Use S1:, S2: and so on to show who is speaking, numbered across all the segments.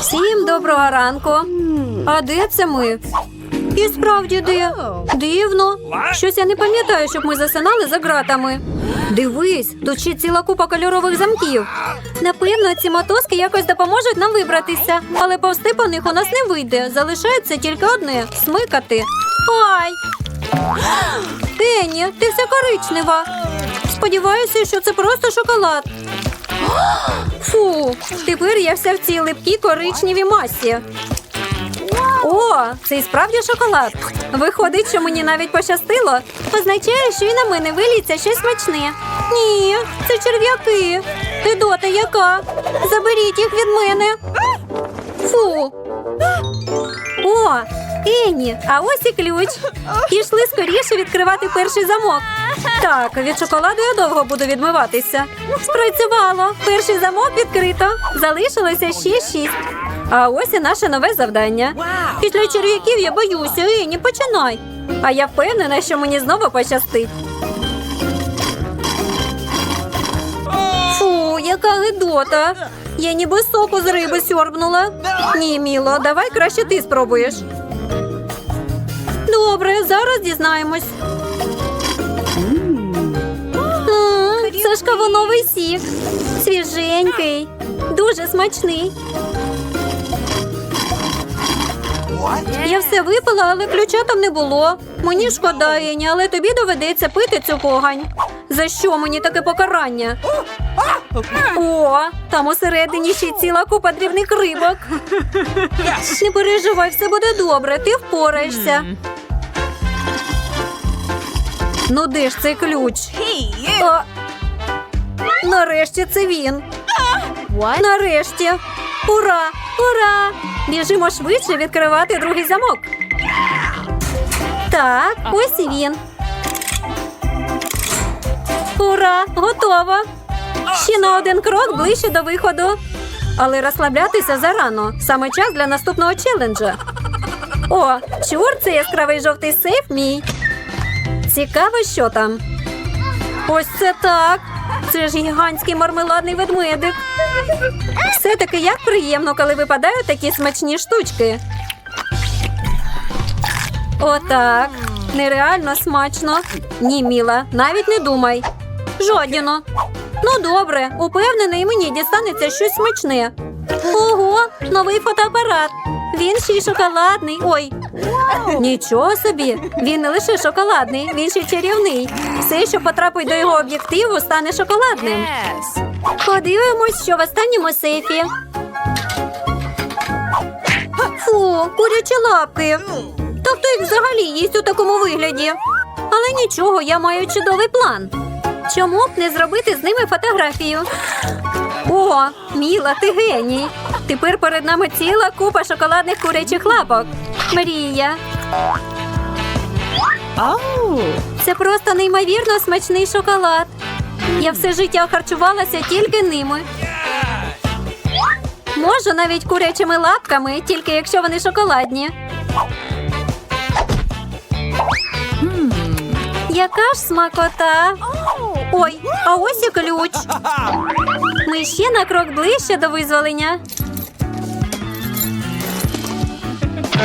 S1: Всім доброго ранку. А де це ми? І справді де? Дивно. Щось я не пам'ятаю, щоб ми засинали за ґратами. Дивись, тут ще ціла купа кольорових замків. Напевно, ці мотузки якось допоможуть нам вибратися, але повсти по них у нас не вийде. Залишається тільки одне смикати. Ай! Ені, ти вся коричнева. Сподіваюся, що це просто шоколад. Фу, тепер я вся в цій липкій коричневій масі. О, це і справді шоколад. Виходить, що мені навіть пощастило. Означає, що і на мене виліться щось смачне. Ні, це черв'яки. Гидота яка? Заберіть їх від мене. Фу. О, Ені, а ось і ключ. Пішли скоріше відкривати перший замок. Так, від шоколаду я довго буду відмиватися. Спрацювало. Перший замок відкрито. Залишилося ще шість. А ось і наше нове завдання. Після черв'яків я боюся. Ені, починай. А я впевнена, що мені знову пощастить. Фу, яка гидота. Я ніби соку з риби сьорбнула. Ні, Міло, давай краще ти спробуєш. Добре, зараз дізнаємось. Це ж кавуновий сік. Свіженький, дуже смачний. Я все випила, але ключа там не було. Мені шкода, Ені, але тобі доведеться пити цю погань. За що мені таке покарання? О, там усередині ще ціла купа дрібних рибок. Не переживай, все буде добре, ти впораєшся. Ну де ж цей ключ? А, нарешті це він. Нарешті. Ура! Ура! Біжимо швидше відкривати другий замок. Так, ось і він. Ура! Готово! Ще на один крок ближче до виходу. Але розслаблятися зарано. Саме час для наступного челенджа. О, чур, це яскравий жовтий сейф мій. Цікаво, що там. Ось це так. Це ж гігантський мармеладний ведмедик. Все-таки як приємно, коли випадають такі смачні штучки. Отак. Нереально смачно. Ні, Міла, навіть не думай. Жодіно. Ну, добре, упевнений, мені дістанеться щось смачне. Ого, новий фотоапарат. Він ще й шоколадний. Ой. Нічого собі. Він не лише шоколадний, він ще й чарівний. Все, що потрапить до його об'єктиву, стане шоколадним. Подивимось, що в останньому сейфі. Фу, курячі лапки. Та хто їх взагалі їсть у такому вигляді? Але нічого, я маю чудовий план. Чому б не зробити з ними фотографію? О, Міла, ти геній. Тепер перед нами ціла купа шоколадних курячих лапок. Мрія. Це просто неймовірно смачний шоколад. Я все життя харчувалася тільки ними. Можу навіть курячими лапками, тільки якщо вони шоколадні. Яка ж смакота? Ой, а ось і ключ. Ми ще на крок ближче до визволення.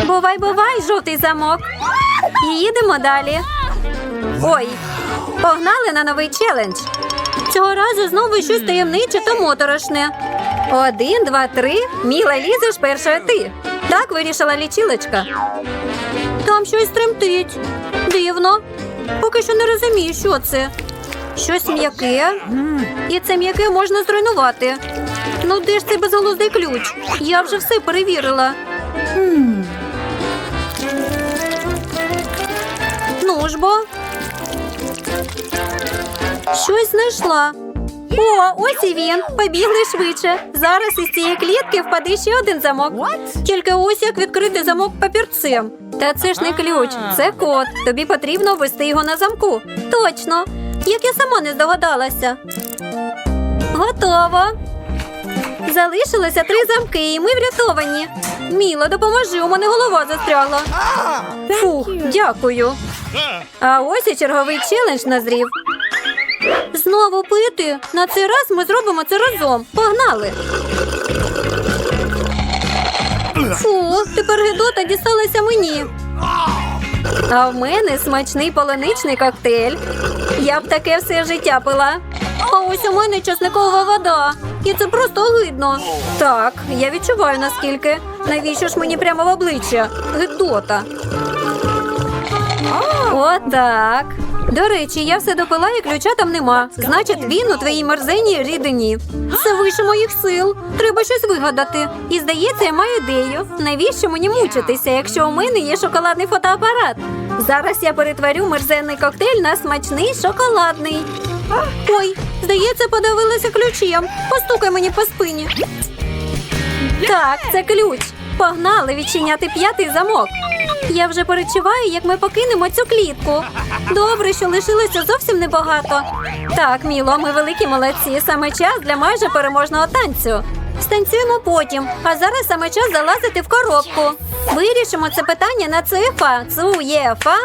S1: Бувай, бувай, жовтий замок. Їдемо далі. Ой, погнали на новий челендж. Цього разу знову щось таємниче та моторошне. Один, два, три. Міла лізеш першою ти. Так вирішила лічилочка. Там щось тремтить. Дивно. Поки що не розумію, що це. Щось м'яке. І це м'яке можна зруйнувати. Ну, де ж цей безголуздий ключ? Я вже все перевірила. Ну ж бо. Щось знайшла. О, ось і він. Побігли швидше. Зараз із цієї клітки впаде ще один замок. Тільки ось як відкрити замок папірцем. Та це ж не ключ, це код. Тобі потрібно ввести його на замку. Точно. Як я сама не здогадалася. Готово. Залишилося три замки, і ми врятовані. Міло, допоможи, у мене голова застрягла. Фух, дякую. А ось і черговий челендж назрів. Знову пити. На цей раз ми зробимо це разом. Погнали. Фу, тепер гидота дісталася мені. А в мене смачний полуничний коктейль. Я б таке все життя пила. А ось у мене часникова вода. І це просто огидно. Так, я відчуваю наскільки. Навіщо ж мені прямо в обличчя? Гидота. Отак. До речі, я все допила і ключа там нема. Значить, він у твоїй мерзеній рідині. Це вище моїх сил. Треба щось вигадати. І здається, я маю ідею. Навіщо мені мучитися, якщо у мене є шоколадний фотоапарат? Зараз я перетворю мерзенний коктейль на смачний шоколадний. Ой, здається, подивилася ключем. Постукай мені по спині. Так, це ключ. Погнали відчиняти п'ятий замок. Я вже перечуваю, як ми покинемо цю клітку. Добре, що лишилося зовсім небагато. Так, Міло, ми великі молодці. Саме час для майже переможного танцю. Станцюємо потім, а зараз саме час залазити в коробку. Вирішимо це питання на ЦУЄФА. ЦУЄФА.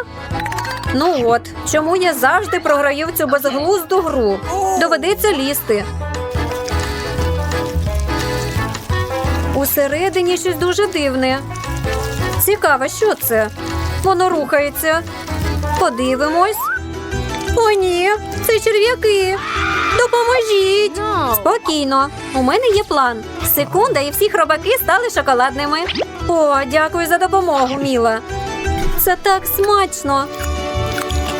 S1: Ну от, чому я завжди програю в цю безглузду гру? Доведеться лізти. Усередині щось дуже дивне. Цікаво, що це? Воно рухається. Подивимось. О, ні, це черв'яки. Допоможіть. Спокійно. У мене є план. Секунда, і всі хробаки стали шоколадними. О, дякую за допомогу, Міла. Це так смачно.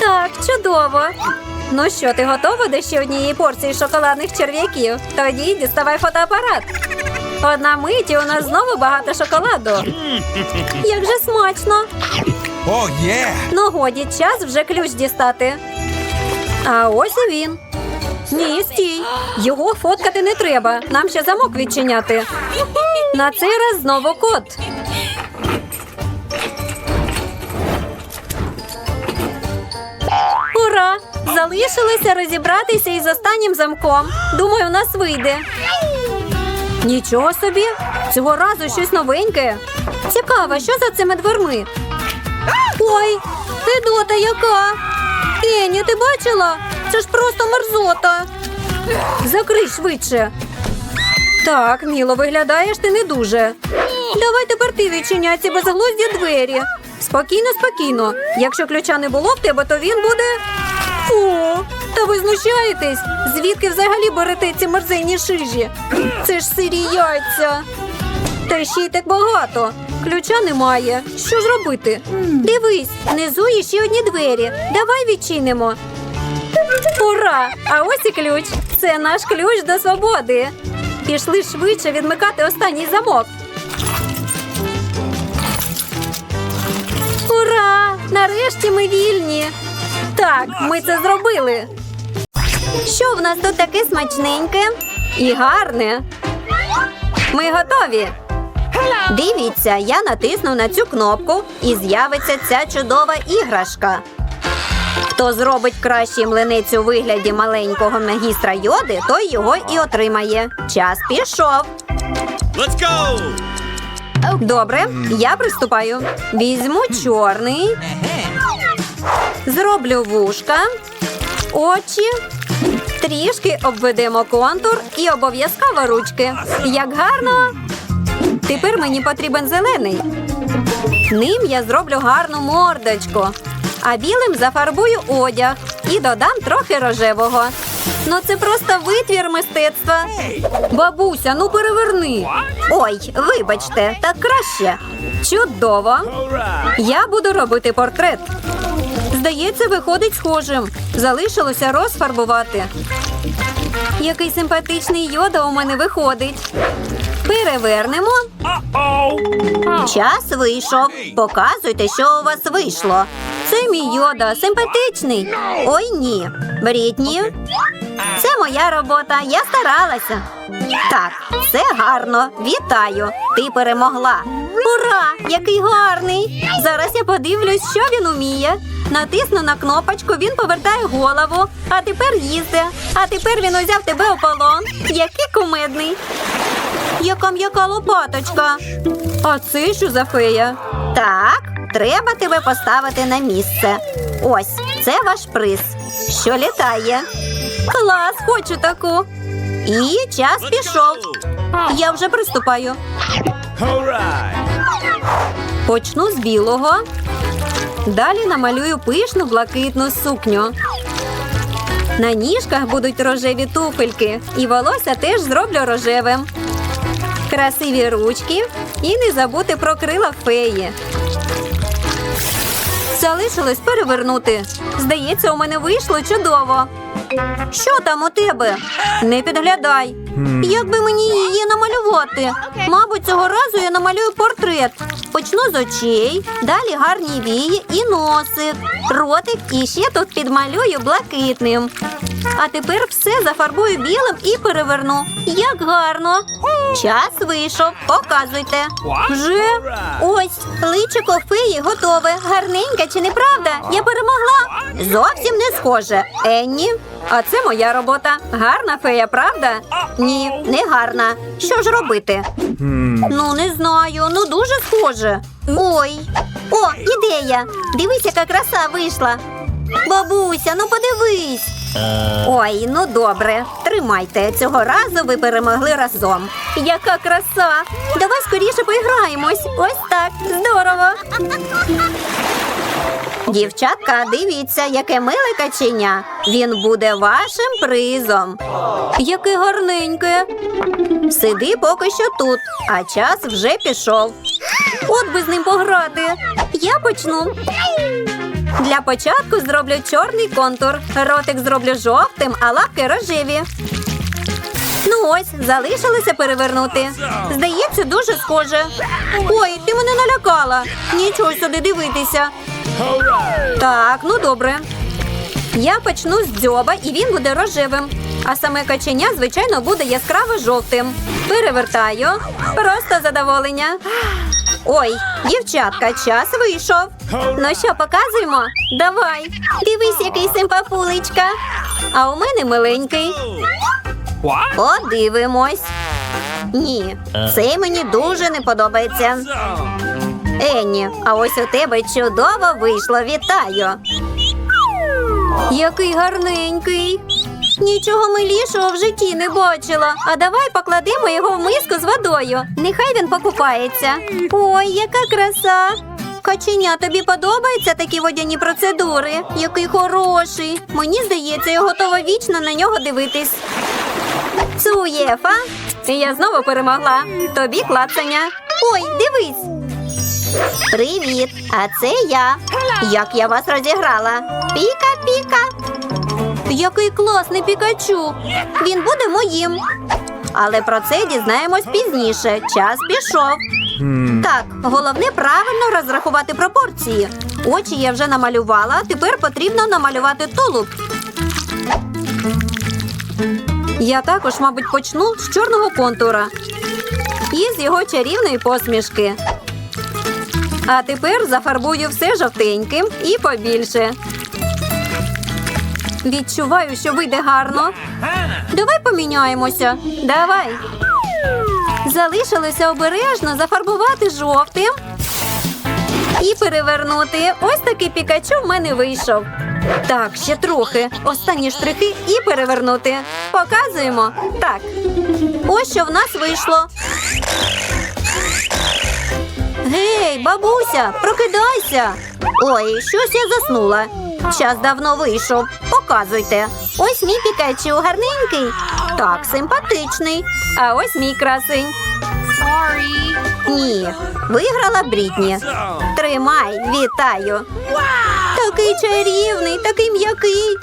S1: Так, чудово. Ну що, ти готова до ще однієї порції шоколадних черв'яків? Тоді діставай фотоапарат. Одна мить, і у нас знову багато шоколаду. Як же смачно!
S2: Oh yeah!
S1: Ну годі, час вже ключ дістати. А ось і він. Ні, стій. Його фоткати не треба. Нам ще замок відчиняти. На цей раз знову код. Ура! Залишилося розібратися із останнім замком. Думаю, у нас вийде. Нічого собі. Цього разу щось новеньке. Цікаво, що за цими дверми? Ой, Федота яка? Кені, ти бачила? Це ж просто мерзота. Закрий швидше. Так, Міло, виглядаєш ти не дуже. Давай тепер ти відчиняй ці безглузді двері. Спокійно, спокійно. Якщо ключа не було в тебе, то він буде. Фу, та ви знущаєтесь? Звідки взагалі берете ці мерзенні шижі? Це ж сирі яйця. Та ще й так багато. Ключа немає. Що ж робити? Дивись, внизу є ще одні двері. Давай відчинимо. Ура! А ось і ключ. Це наш ключ до свободи. Пішли швидше відмикати останній замок. Ура! Нарешті ми вільні. Так, ми це зробили. Що в нас тут таке смачненьке і гарне? Ми готові. Дивіться, я натисну на цю кнопку і з'явиться ця чудова іграшка. Хто зробить кращий млинець у вигляді маленького магістра йоди, той його і отримає. Час пішов.
S2: Let's go!
S1: Добре, я приступаю. Візьму чорний, зроблю вушка, очі, трішки обведемо контур і обов'язково ручки. Як гарно. Тепер мені потрібен зелений. Ним я зроблю гарну мордочку, а білим зафарбую одяг і додам трохи рожевого. Ну це просто витвір мистецтва. Бабуся, ну переверни. Ой, вибачте, так краще. Чудово. Я буду робити портрет. Здається, виходить схожим. Залишилося розфарбувати. Який симпатичний йода у мене виходить. Перевернемо. Час вийшов. Показуйте, що у вас вийшло. Це мій йода, симпатичний. Ой ні. Брітні. Це моя робота. Я старалася. Так, це гарно. Вітаю. Ти перемогла. Ура! Який гарний! Зараз я подивлюсь, що він уміє. Натисну на кнопочку, він повертає голову. А тепер їсти. А тепер він узяв тебе у полон. Який кумедний. Яка м'яка лопаточка. А це що за фея? Так, треба тебе поставити на місце. Ось, це ваш приз, що літає. Клас, хочу таку. І час пішов. Я вже приступаю. Почну з білого. Далі намалюю пишну блакитну сукню. На ніжках будуть рожеві туфельки, і волосся теж зроблю рожевим. Красиві ручки і не забути про крила феї. Залишилось перевернути. Здається, у мене вийшло чудово. Що там у тебе? Не підглядай. Як би мені її намалювати? Мабуть, цього разу я намалюю портрет. Почну з очей, далі гарні вії і носик, ротик і ще тут підмалюю блакитним. А тепер все зафарбую білим і переверну. Як гарно. Час вийшов. Показуйте. Вже ось личико феї готове. Гарненька чи не правда? Я перемогла. Зовсім не схоже. Енні, а це моя робота. Гарна фея, правда? Ні, не гарна. Що ж робити? Ну, не знаю, ну дуже схоже. Ой. О, ідея! Дивись, яка краса вийшла. Бабуся, ну подивись. Ой, ну добре. Тримайте. Цього разу ви перемогли разом. Яка краса! Давай скоріше поіграємось. Ось так. Здорово. Дівчатка, дивіться, яке миле каченя. Він буде вашим призом. Яке гарненьке. Сиди поки що тут, а час вже пішов. От би з ним пограти. Я почну. Для початку зроблю чорний контур. Ротик зроблю жовтим, а лапки рожеві. Ну ось, залишилося перевернути. Здається, дуже схоже. Ой, ти мене налякала. Нічого сюди дивитися. Так, ну добре. Я почну з дзьоба, і він буде рожевим. А саме каченя, звичайно, буде яскраво жовтим. Перевертаю. Просто задоволення. Ой, дівчатка, час вийшов. Ну що, показуємо? Давай. Дивись, який симпафулечка. А у мене миленький. Подивимось. Ні, цей мені дуже не подобається. Енні, а ось у тебе чудово вийшло. Вітаю. Який гарненький. Нічого милішого в житті не бачила. А давай покладемо його в миску з водою. Нехай він покупається. Ой, яка краса! Каченя, тобі подобаються такі водяні процедури? Який хороший. Мені здається, я готова вічно на нього дивитись. Цуєфа. Я знову перемогла. Тобі клацання. Ой, дивись. Привіт, а це я. Як я вас розіграла? Піка-піка. Який класний пікачу. Він буде моїм. Але про це дізнаємось пізніше. Час пішов. Так, головне правильно розрахувати пропорції. Очі я вже намалювала, тепер потрібно намалювати тулуб. Я також, мабуть, почну з чорного контура і з його чарівної посмішки. А тепер зафарбую все жовтеньким і побільше. Відчуваю, що вийде гарно. Давай поміняємося. Давай. Залишилося обережно зафарбувати жовтим і перевернути. Ось такий пікачу в мене вийшов. Так, ще трохи. Останні штрихи і перевернути. Показуємо. Так. Ось що в нас вийшло. Гей, бабуся, прокидайся. Ой, щось я заснула. Час давно вийшов. Показуйте. Ось мій пікачу гарненький. Так, симпатичний. А ось мій красень. Ні, виграла Брітні. Тримай, вітаю. Такий чарівний, такий м'який.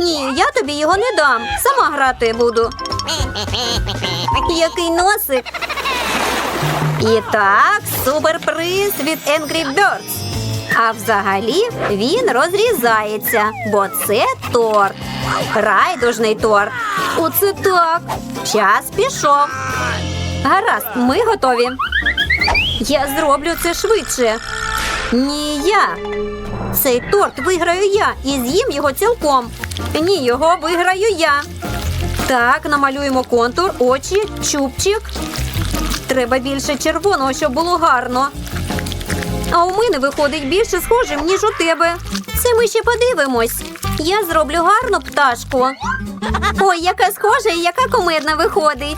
S1: Ні, я тобі його не дам. Сама грати буду. Який носик. І так, суперприз від Angry Birds. А взагалі він розрізається, бо це торт. Райдужний торт. Оце так. Час пішов. Гаразд, ми готові. Я зроблю це швидше. Ні, я. Цей торт виграю я і з'їм його цілком. Ні, його виграю я. Так, намалюємо контур, очі, чубчик. Треба більше червоного, щоб було гарно. А у мене виходить більше схожим, ніж у тебе. Це ми ще подивимось. Я зроблю гарну пташку. Ой, яка схожа і яка кумедна виходить.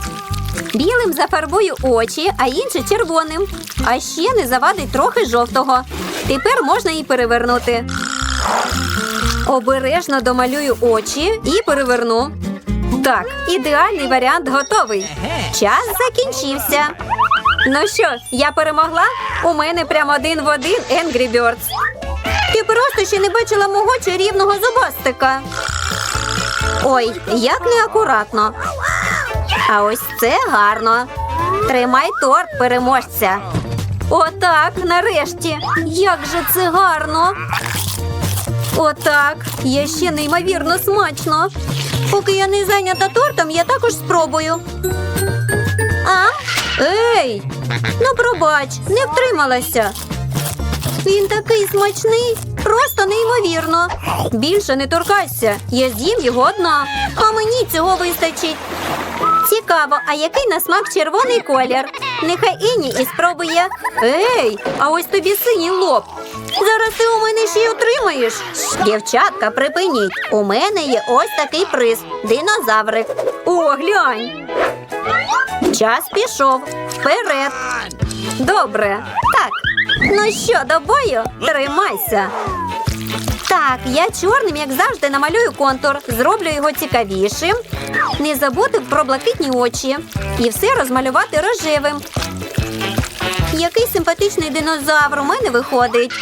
S1: Білим зафарбую очі, а інше червоним. А ще не завадить трохи жовтого. Тепер можна і перевернути. Обережно домалюю очі і переверну. Так, ідеальний варіант готовий. Час закінчився. Ну що, я перемогла? У мене прямо один в один Angry Birds. Ти просто ще не бачила мого чарівного зубастика. Ой, як неакуратно. А ось це гарно. Тримай торт переможця. Отак, нарешті. Як же це гарно. Отак. Є ще неймовірно смачно. Поки я не зайнята тортом, я також спробую. А? Ей! Ну, пробач, не втрималася. Він такий смачний, просто неймовірно. Більше не торкайся, я з'їм його одна, а мені цього вистачить. Цікаво, а який на смак червоний колір? Нехай Іні і спробує. Ей, а ось тобі синій лоб. Зараз ти у мене ще й отримаєш. Дівчатка, припиніть. У мене є ось такий приз динозаврик. О, глянь. Час пішов. Вперед. Добре. Так. Ну що, до бою? Тримайся. Так, я чорним, як завжди, намалюю контур, зроблю його цікавішим. Не забути про блакитні очі. І все розмалювати рожевим. Який симпатичний динозавр у мене виходить.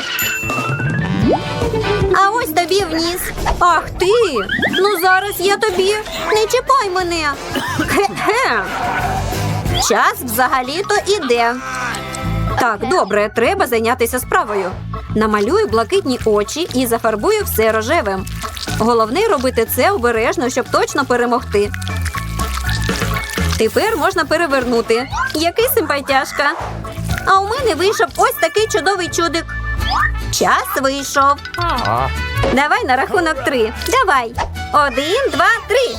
S1: А ось тобі вниз. Ах ти! Ну зараз я тобі. Не чіпай мене. Хе-хе. Час взагалі-то іде. Так, добре, треба зайнятися справою. Намалюю блакитні очі і зафарбую все рожевим. Головне робити це обережно, щоб точно перемогти. Тепер можна перевернути. Який симпатяшка. А у мене вийшов ось такий чудовий чудик. Час вийшов. Давай на рахунок три. Давай. Один, два, три.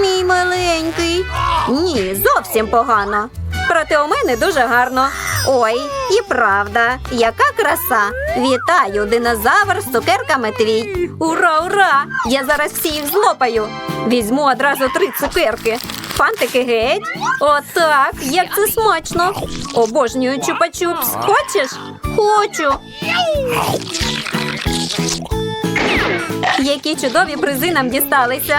S1: Мій маленький. Ні, зовсім погано. Проте у мене дуже гарно. Ой, і правда, яка краса! Вітаю, динозавр з цукерками твій. Ура, ура! Я зараз всі їх злопаю. Візьму одразу три цукерки. Фантики геть. Отак, як це смачно. Обожнюю чупа-чупс. Хочеш? Хочу. Які чудові призи нам дісталися.